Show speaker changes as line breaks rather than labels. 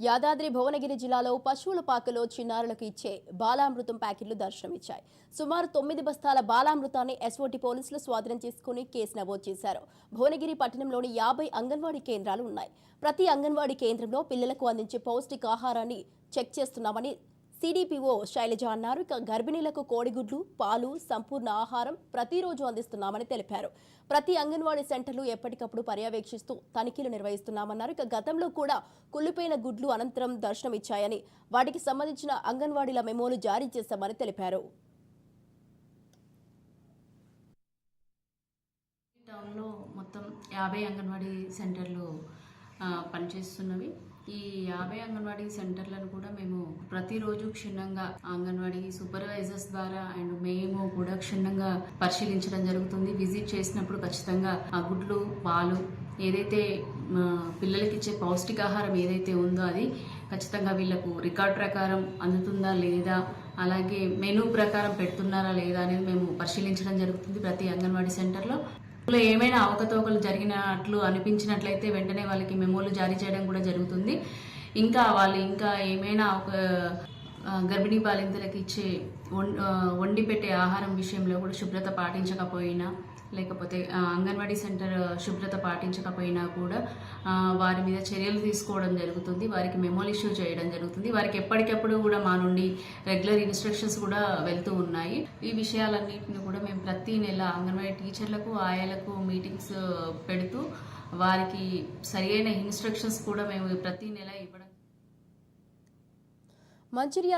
యాదాద్రి భువనగిరి జిల్లాలో పశువుల పాకలో చిన్నారులకు ఇచ్చే బాలామృతం ప్యాకెట్లు దర్శనమిచ్చాయి. సుమారు తొమ్మిది బస్తాల బాలామృతాన్ని ఎస్ఓటి పోలీసులు స్వాధీనం చేసుకుని కేసు నమోదు చేశారు. భువనగిరి పట్టణంలోని యాభై అంగన్వాడీ కేంద్రాలు ఉన్నాయి. ప్రతి అంగన్వాడీ కేంద్రంలో పిల్లలకు అందించే పౌష్టికాహారాన్ని చెక్ చేస్తున్నామని సిడిపిఓ శైలజ అన్నారు. ఇక గర్భిణీలకు కోడిగుడ్లు పాలు సంపూర్ణ ఆహారం ప్రతిరోజు అందిస్తున్నామని తెలిపారు. ప్రతి అంగన్వాడీ సెంటర్లు ఎప్పటికప్పుడు పర్యవేక్షిస్తూ తనిఖీలు నిర్వహిస్తున్నామన్నారు. ఇక గతంలో కూడా కుళ్ళిపోయిన గుడ్లు అనంతరం దర్శనమిచ్చాయని వాటికి సంబంధించిన అంగన్వాడీల మెమోలు జారీ చేశామని తెలిపారు.
టౌన్లో మొత్తం యాభై అంగన్వాడీ సెంటర్లు పనిచేస్తున్నవి. ఈ యాభై అంగన్వాడీ సెంటర్లను కూడా మేము ప్రతిరోజు క్షుణ్ణంగా అంగన్వాడీ సూపర్వైజర్స్ ద్వారా అండ్ మేము కూడా క్షుణ్ణంగా పరిశీలించడం జరుగుతుంది. విజిట్ చేసినప్పుడు ఖచ్చితంగా ఆ గుడ్లు పాలు ఏదైతే పిల్లలకి ఇచ్చే పౌష్టికాహారం ఏదైతే ఉందో అది ఖచ్చితంగా వీళ్ళకు రికార్డ్ ప్రకారం అందుతుందా లేదా అలాగే మెనూ ప్రకారం పెడుతున్నారా లేదా అనేది మేము పరిశీలించడం జరుగుతుంది ప్రతి అంగన్వాడీ సెంటర్లో. ఇందులో ఏమైనా అవకతవకలు జరిగినట్లు అనిపించినట్లయితే వెంటనే వాళ్ళకి మెమోలు జారీ చేయడం కూడా జరుగుతుంది. ఇంకా వాళ్ళు ఇంకా ఏమైనా ఒక గర్భిణీ బాలింతలకు ఇచ్చే వం- వండి పెట్టే ఆహారం విషయంలో కూడా శుభ్రత పాటించకపోయినా లేకపోతే అంగన్వాడీ సెంటర్ శుభ్రత పాటించకపోయినా కూడా వారి మీద చర్యలు తీసుకోవడం జరుగుతుంది. వారికి మెమోలు ఇష్యూ చేయడం జరుగుతుంది. వారికి ఎప్పటికప్పుడు కూడా మా నుండి రెగ్యులర్ ఇన్స్ట్రక్షన్స్ కూడా వెళ్తూ ఉన్నాయి. ఈ విషయాలన్నింటిని కూడా మేము ప్రతి నెల అంగన్వాడీ టీచర్లకు ఆయాలకు మీటింగ్స్ పెడుతూ వారికి సరియైన ఇన్స్ట్రక్షన్స్ కూడా మేము ప్రతి నెల ఇవ్వడం
మంచిర్యాల